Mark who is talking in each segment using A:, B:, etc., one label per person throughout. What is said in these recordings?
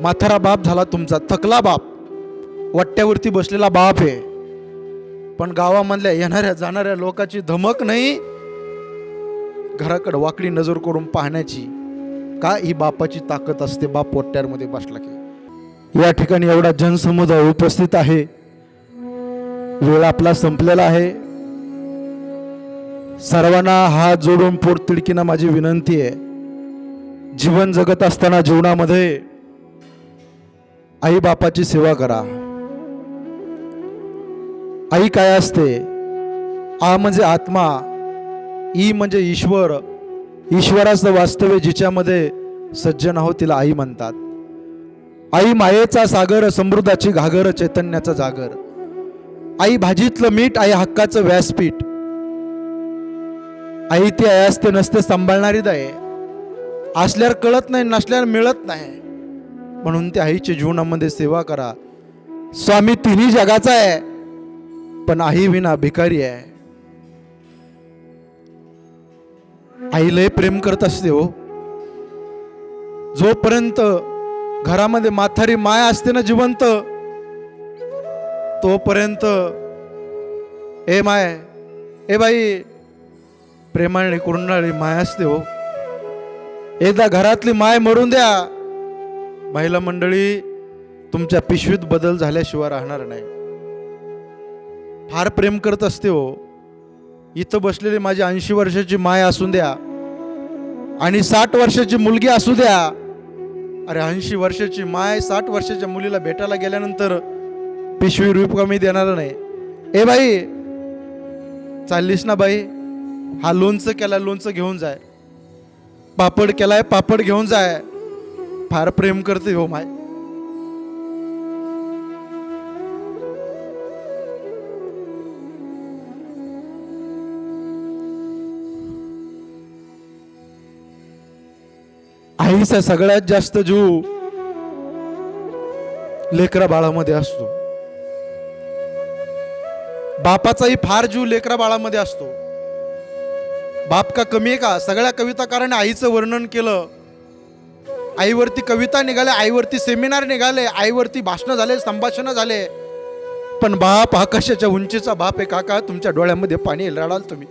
A: म्हातारा बाप झाला तुमचा थकला बाप. वट्ट्यावरती बसलेला बाप आहे. पण गावामधल्या येणाऱ्या जाणाऱ्या लोकांची धमक नाही. घराकडे वाकडी नजर करून पाहण्याची का ही बापाची ताकद असते? बाप वट्ट्यामध्ये बसला की. या ठिकाणी एवढा जनसमुदाय उपस्थित आहे. वेळ आपला संपलेला आहे. सर्वांना हात जोडून पोट तिडकीनं माझी विनंती आहे. जीवन जगत असताना जीवनामध्ये आई बापाची सेवा करा. आई काय असते? आ म्हणजे आत्मा ई म्हणजे ईश्वर. ईश्वराचं वास्तव्य जिच्यामध्ये सज्जन आहोत तिला आई म्हणतात. आई मायेचा सागर समृद्धाची घागर चैतन्याचा जागर. आई भाजीतलं मीठ आई हक्काचं व्यासपीठ. आई ती आई असते नसते सांभाळणारी दये. असल्यावर कळत नाही नसल्यावर मिळत नाही. म्हणून त्या आईच्या जीवनामध्ये सेवा करा. स्वामी तिन्ही जगाचा आहे पण आई विना भिकारी आहे. आई लय प्रेम करत असते हो. जोपर्यंत घरामध्ये माथारी माय असते ना जिवंत तोपर्यंत ए माय ए बाई प्रेमाने कुरणारी माय असते हो. एकदा घरातली माय मरून द्या महिला मंडळी तुमच्या पिशवीत बदल झाल्याशिवाय राहणार नाही. फार प्रेम करत असते हो. इथं बसलेली माझी ऐंशी वर्षाची माय असू द्या आणि साठ वर्षाची मुलगी असू द्या. अरे ऐंशी वर्षाची माय साठ वर्षाच्या मुलीला भेटायला गेल्यानंतर पिशवी रूप कमी देणार नाही. ए बाई चाललीस ना बाई. हा लोणचं केला लोणचं घेऊन जाय. पापड केलाय पापड घेऊन जाय. फार प्रेम करते हो माय. आईचा सगळ्यात जास्त जीव लेकरा बाळामध्ये असतो. बापाचाही फार जीव लेकरा बाळामध्ये असतो. बाप का कमी आहे का? सगळ्या कविताकाराने आईचं वर्णन केलं. आईवरती कविता निघाल्या आईवरती सेमिनार निघाले आईवरती भाषणं झाले संभाषणं झाले. पण बाप आकाशाच्या उंचीचा बाप आहे काका तुमच्या डोळ्यामध्ये पाणी रडाल तुम्ही.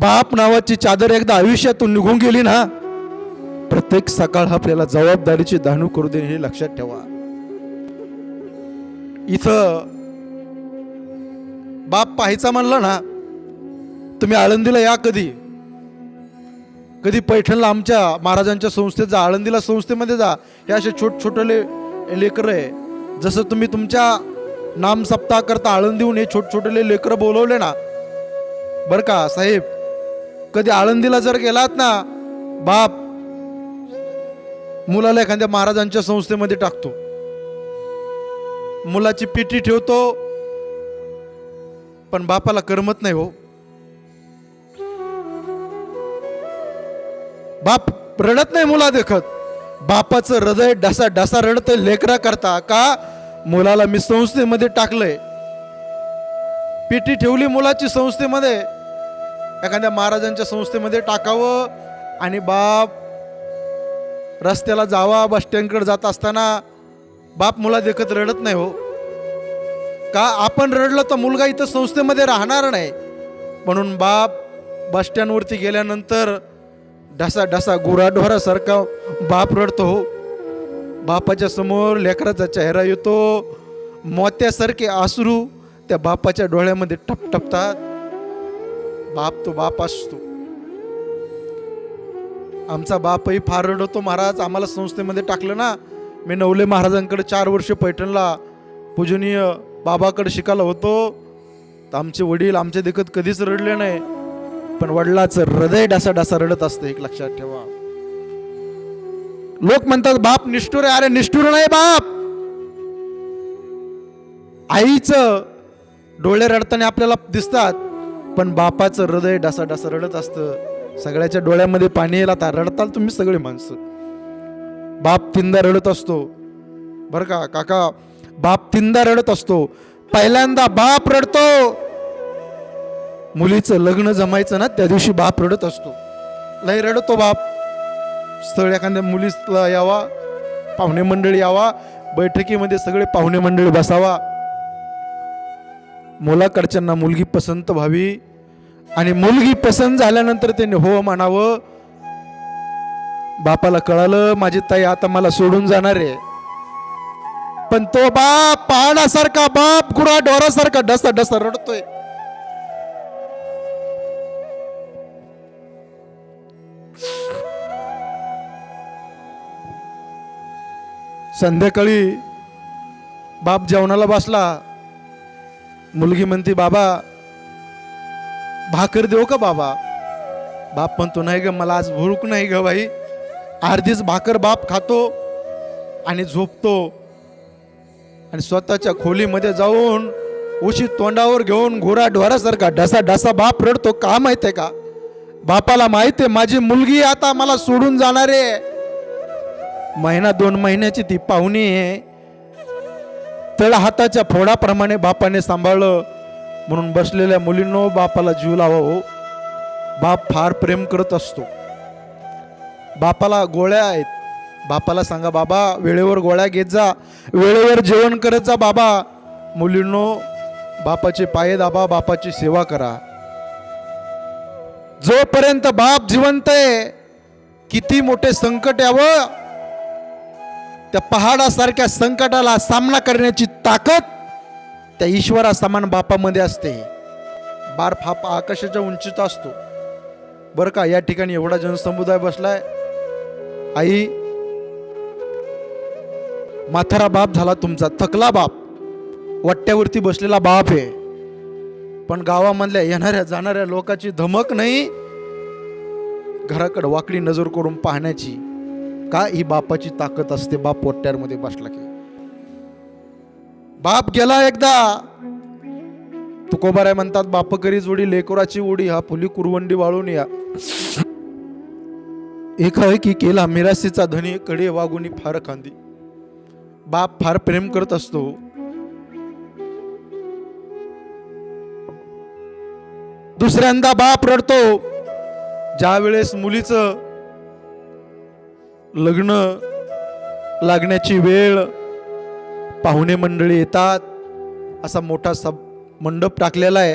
A: बाप नावाची चादर एकदा आयुष्यातून निघून गेली ना प्रत्येक सकाळ आपल्याला जबाबदारीची दाणू करू देणे हे लक्षात ठेवा. इथं बाप पाहायचा म्हणलं ना तुम्ही आळंदीला या कधी? कधी पैठणला आमच्या महाराजांच्या संस्थेत जा आळंदीला संस्थेमध्ये जा. हे असे छोट छोटले लेकरं आहे. जसं तुम्ही तुमच्या नाम सप्ताह करता आळंदीहून हे छोट छोटले लेकरं बोलवले ना. बरं का साहेब? कधी आळंदीला जर गेलात ना बाप मुलाला एखाद्या महाराजांच्या संस्थेमध्ये टाकतो. मुलाची पिटी ठेवतो पण बापाला करमत नाही हो. बाप रडत नाही मुला देखत. बापाचं हृदय डसा डसा रडत लेकरा करता का? मुलाला मी संस्थेमध्ये टाकलंय. पिटी ठेवली मुलाची संस्थेमध्ये. एखाद्या महाराजांच्या संस्थेमध्ये टाकावं आणि बाप रस्त्याला जावा बस स्टँडकडे जात असताना बाप मुला देखत रडत नाही हो. का आपण रडलं तर मुलगा इथं संस्थेमध्ये राहणार नाही. म्हणून बाप बस स्टँडवरती गेल्यानंतर ढसा ढसा गुराढोरासारखा बाप रडतो हो. बापाच्या समोर लेकराचा चेहरा येतो. मोत्यासारखे आसरू त्या बापाच्या डोळ्यामध्ये टपटपतात. बाप तो बाप असतो. आमचा बापही फार रडतो महाराज. आम्हाला संस्थेमध्ये टाकलं ना. मी नवले महाराजांकडे चार वर्ष पैठणला पूजनीय बाबाकडे शिकायला होतो. तर आमचे वडील आमच्या देखत कधीच रडले नाही. पण वडिलाचं हृदय डासा रडत असतं एक लक्षात ठेवा. लोक म्हणतात बाप निष्ठुर आहे. अरे निष्ठुर नाही बाप. आईचं डोळे रडताना आपल्याला दिसतात पण बापाचं हृदय डासाडासा रडत असतं. सगळ्याच्या डोळ्यामध्ये पाणी येईल. आता रडताल तुम्ही सगळे माणसं. बाप तीनदा रडत असतो. बरं का काका? बाप तीनदा रडत असतो. पहिल्यांदा बाप रडतो. मुलीचं लग्न जमायचं ना त्या दिवशी बाप रडत असतो. लय रडतो बाप. स्थळ एखाद्या मुलीला यावा पाहुणे मंडळी यावा बैठकीमध्ये सगळे पाहुणे मंडळी बसावा. मुलाकडच्यांना मुलगी पसंत व्हावी. आणि मुलगी पसंत झाल्यानंतर त्यांनी हो म्हणावं. बापाला कळालं माझी ताई आता मला सोडून जाणार आहे. पण तो बाप पहाडासारखा बाप गुरा डोरासारखा डसा डसा रडतोय. संध्याकाळी बाप जेवणाला बसला. मुलगी म्हणते बाबा भाकर देऊ का बाबा? बाप म्हणतो नाही ग मला आज भूक नाही ग बाई. अर्धीच भाकर बाप खातो आणि झोपतो. आणि स्वतःच्या खोलीमध्ये जाऊन उशी तोंडावर घेऊन घोरा ढोरासारखा ढसा ढसा बाप रडतो का माहिती आहे का? बापाला माहिती आहे माझी मुलगी आता मला सोडून जाणार आहे. महिना दोन महिन्याची ती पाहुणी आहे. तळ हाताच्या फोडाप्रमाणे बापाने सांभाळलं. म्हणून बसलेल्या मुलींनो बापाला जीव लावा हो. बाप फार प्रेम करत असतो. बापाला गोळ्या आहेत. बापाला सांगा बाबा वेळेवर गोळ्या घेत जा. वेळेवर जेवण करत जा बाबा. मुलींनो बापाचे पाय दाबा बापाची सेवा करा. जोपर्यंत बाप जिवंत आहे किती मोठे संकट यावं त्या पहाडासारख्या संकटाला सामना करण्याची ताकद त्या ईश्वरा समान बापामध्ये असते. बार्फ हा आकाशाच्या उंचीचा असतो. बरं का या ठिकाणी एवढा जनसमुदाय बसलाय. आई माथारा बाप झाला तुमचा थकला बाप. वट्ट्यावरती बसलेला बाप आहे. पण गावामधल्या येणाऱ्या जाणाऱ्या लोकांची धमक नाही. घराकडे वाकडी नजर करून पाहण्याची. का ही बापाची ताकद असते? बाप पोट्ट्यांमध्ये बसला की. बाप गेला एकदा. तुकोबाराय म्हणतात बाप करी जोडी लेकोराची उडी हा फुली कुरवंडी वाळून या. एक आहे की केला मिरासीचा धनी कडे वागुनी फार खांदी. बाप फार प्रेम करत असतो. दुसऱ्यांदा बाप रडतो. ज्या वेळेस मुलीचं लग्न लागण्याची वेळ पाहुणे मंडळी येतात असा मोठा सब मंडप टाकलेला आहे.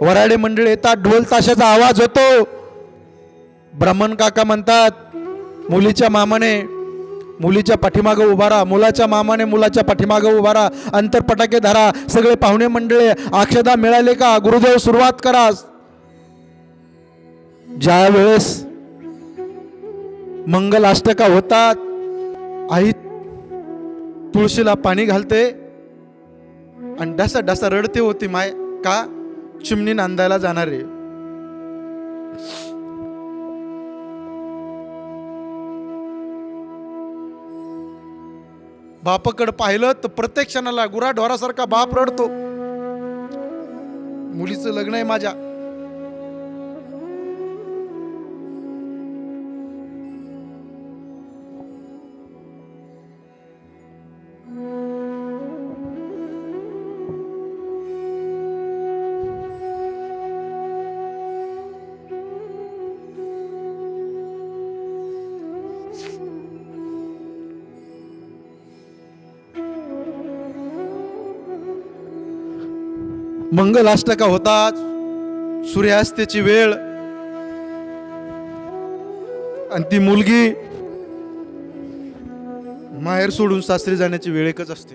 A: वराडे मंडळी येतात ढोल ताशाचा आवाज होतो. ब्राह्मण काका म्हणतात मुलीच्या मामाने मुलीच्या पाठीमागं उभा राहा मुलाच्या मामाने मुलाच्या पाठीमागं उभा राहा अंतर पटाके धरा सगळे पाहुणे मंडळी अक्षदा मिळाले का? गुरुदेव सुरुवात करा. ज्या वेळेस मंगलाष्टका होतात आई तुळशीला पाणी घालते आणि डसा डसा रडते होती माय का? चिमणी नांदायला जाणार आहे. बापाकडे पाहिलं तर प्रत्येक क्षणाला गुरा ढोरासारखा बाप रडतो. मुलीचं लग्न आहे माझ्या. मंगलाष्टका होताच होतात वेळ. आणि ती मुलगी माहेर सोडून सासरी जाण्याची वेळ एकच असते.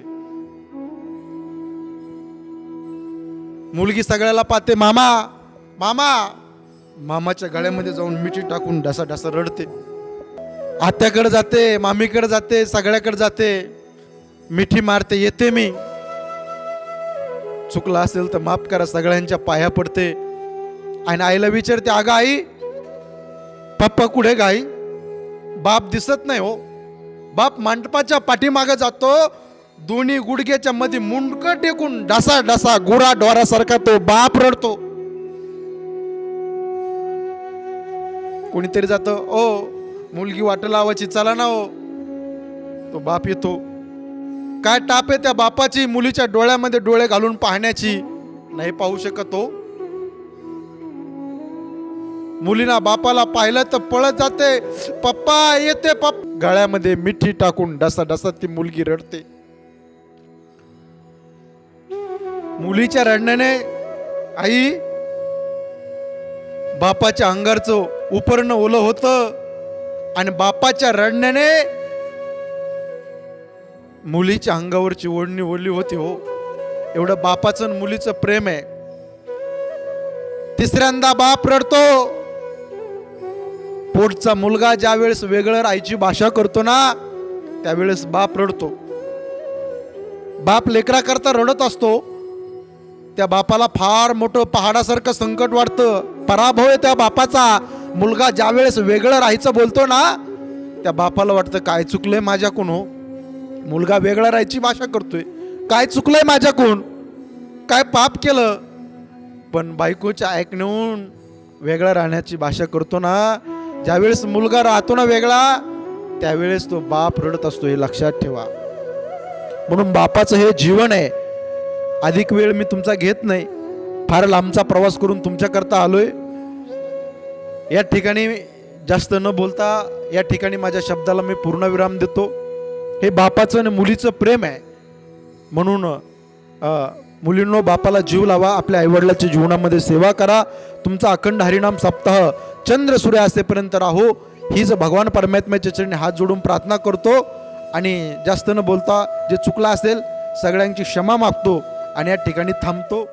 A: मुलगी सगळ्याला पाहते मामा मामा. मामाच्या गळ्यामध्ये जाऊन मिठी टाकून ढसा ढसा रडते. आत्याकडे जाते मामीकडे जाते सगळ्याकडे जाते. मिठी मारते येते मी. चुकला असेल तर माफ करा सगळ्यांच्या पाया पडते. आणि आईला विचारते अगं आई पप्पा कुठे गाई बाप दिसत नाही हो. बाप मंडपाच्या पाठीमागे जातो. दोन्ही गुडघ्याच्या मध्ये मुंडक टेकून डसा डसा गुरा डोरासारखा तो बाप रडतो. कोणीतरी जात ओ मुलगी वाट लावायची चला ना हो. तो बाप येतो. काय टाप आहे त्या बापाची? मुलीच्या डोळ्यामध्ये डोळे घालून पाहण्याची नाही पाहू शकत हो. मुलीना बापाला पाहिलं तर पळत जाते. पप्पा येते पप गळ्यामध्ये मिठी टाकून डसा डसा ती मुलगी रडते. मुलीच्या रडण्याने आई बापाच्या अंगारचं उपरणं ओलं होतं. आणि बापाच्या रडण्याने मुलीच्या अंगावरची ओढणी ओढली होती हो. एवढं बापाचं आणि मुलीचं प्रेम आहे. तिसऱ्यांदा बाप रडतो. पोटचा मुलगा ज्या वेळेस वेगळं राहायची भाषा करतो ना त्यावेळेस बाप रडतो. बाप लेकरा करता रडत असतो. त्या बापाला फार मोठं पहाडासारखं संकट वाटतं. पराभव आहे त्या बापाचा. मुलगा ज्या वेळेस वेगळं राहायचं बोलतो ना त्या बापाला वाटतं काय चुकलंय माझ्याकडून हो? मुलगा वेगळा राहायची भाषा करतोय. काय चुकलंय माझ्याकडून? काय पाप केलं? पण बायकोच्या ऐकण्याहून वेगळा राहण्याची भाषा करतो ना. ज्यावेळेस मुलगा राहतो ना वेगळा त्यावेळेस तो बाप रडत असतो हे लक्षात ठेवा. म्हणून बापाचं हे जीवन आहे. अधिक वेळ मी तुमचा घेत नाही. फार लांबचा प्रवास करून तुमच्याकरता आलोय. या ठिकाणी जास्त न बोलता या ठिकाणी माझ्या शब्दाला मी पूर्णविराम देतो. हे बापाचं आणि मुलीचं प्रेम आहे. म्हणून मुलींनो बापाला जीव लावा आपल्या आईवडिलाच्या जीवनामध्ये सेवा करा. तुमचा अखंड हरिनाम सप्ताह चंद्र सूर्य असेपर्यंत राहो हीच भगवान परमात्म्याच्या चरणी हात जोडून प्रार्थना करतो आणि जास्त न बोलता जे चुकला असेल सगळ्यांची क्षमा मागतो आणि या ठिकाणी थांबतो.